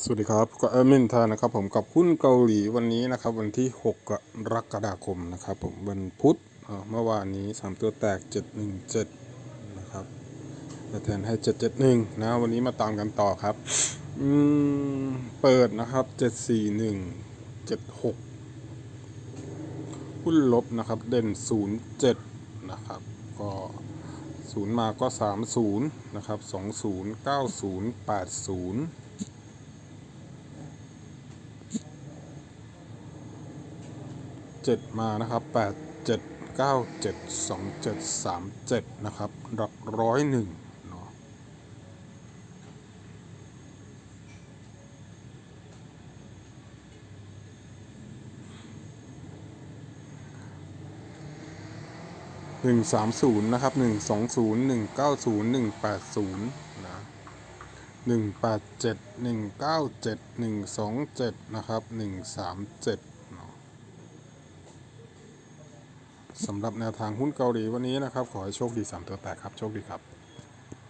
สวัสดีครับก็แอดมินทานะครับผมกับหุ้นเกาหลีวันนี้นะครับวันที่ 6 กรกฎาคมนะครับผมวันพุธเมื่อวานนี้ 3 ตัวแตก 717 นะครับจะแทนให้ 771 นะ วันนี้มาตามกันต่อครับอืมเปิดนะครับ 741 76 หุ้นลบนะครับเด่น 07 นะครับ ก็0มาก็ 30 นะครับ 20 90 80 เจ็ดมานะครับแปดเจ็ดเก้าเจ็ดสองเจ็ดสามเจ็ดนะครับหลักร้อยหนึ่งเนาะหนึ่งสามศูนย์นะครับหนึ่งสองศูนย์หนึ่งเก้าศูนย์หนึ่งแปดศูนย์นะหนึ่งแปดเจ็ดหนึ่งเก้าเจ็ดหนึ่งสองเจ็ดนะครับหนึ่งสามเจ็ดเนาะ สำหรับแนวทางหุ้นเกาหลีวันนี้นะครับ ขอให้โชคดี 3 ตัวแตกครับ โชคดีครับ